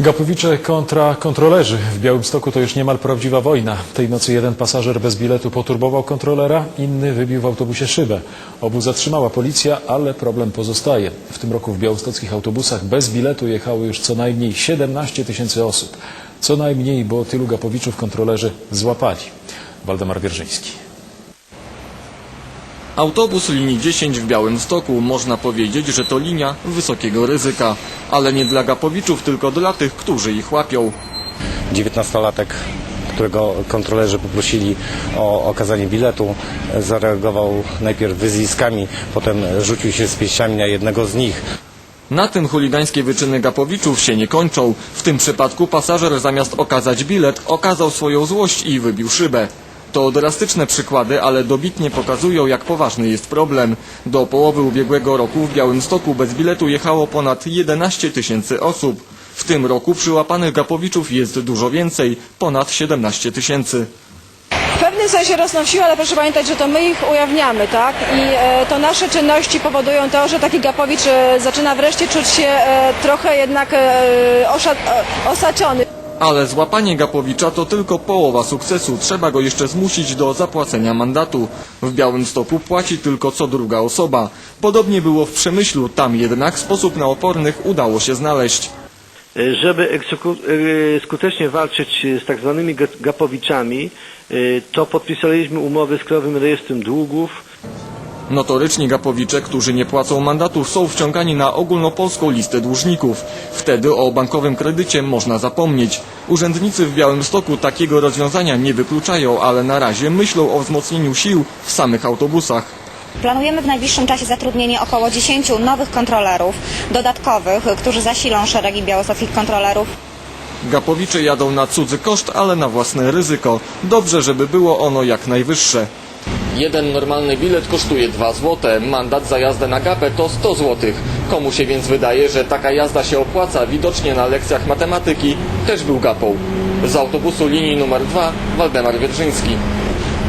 Gapowicze kontra kontrolerzy. W Białymstoku to już niemal prawdziwa wojna. Tej nocy jeden pasażer bez biletu poturbował kontrolera, inny wybił w autobusie szybę. Obu zatrzymała policja, ale problem pozostaje. W tym roku w białostockich autobusach bez biletu jechało już co najmniej 17 tysięcy osób. Co najmniej, bo tylu gapowiczów kontrolerzy złapali. Waldemar Wierżyński. Autobus linii 10 w Białymstoku można powiedzieć, że to linia wysokiego ryzyka, ale nie dla gapowiczów, tylko dla tych, którzy ich łapią. 19-latek, którego kontrolerzy poprosili o okazanie biletu, zareagował najpierw wyzwiskami, potem rzucił się z pięściami na jednego z nich. Na tym chuligańskie wyczyny gapowiczów się nie kończą. W tym przypadku pasażer zamiast okazać bilet, okazał swoją złość i wybił szybę. To drastyczne przykłady, ale dobitnie pokazują, jak poważny jest problem. Do połowy ubiegłego roku w Białymstoku bez biletu jechało ponad 11 tysięcy osób. W tym roku przyłapanych gapowiczów jest dużo więcej, ponad 17 tysięcy. W pewnym sensie rosną w siłę, ale proszę pamiętać, że to my ich ujawniamy, tak? I e, to nasze czynności powodują to, że taki Gapowicz e, zaczyna wreszcie czuć się e, trochę jednak e, e, osaczony. Ale złapanie Gapowicza to tylko połowa sukcesu. Trzeba go jeszcze zmusić do zapłacenia mandatu. W Białymstoku płaci tylko co druga osoba. Podobnie było w Przemyślu, tam jednak sposób na opornych udało się znaleźć. Żeby y, skutecznie walczyć z tak zwanymi ga- gapowiczami, y, to podpisaliśmy umowę z Krajowym Rejestrem Długów. Notoryczni gapowicze, którzy nie płacą mandatów, są wciągani na ogólnopolską listę dłużników. Wtedy o bankowym kredycie można zapomnieć. Urzędnicy w Białymstoku takiego rozwiązania nie wykluczają, ale na razie myślą o wzmocnieniu sił w samych autobusach. Planujemy w najbliższym czasie zatrudnienie około 10 nowych kontrolerów dodatkowych, którzy zasilą szeregi białostockich kontrolerów. Gapowicze jadą na cudzy koszt, ale na własne ryzyko. Dobrze, żeby było ono jak najwyższe. Jeden normalny bilet kosztuje 2 zł, mandat za jazdę na gapę to 100 zł. Komu się więc wydaje, że taka jazda się opłaca, widocznie na lekcjach matematyki też był gapą. Z autobusu linii numer 2 Waldemar Wierżyński.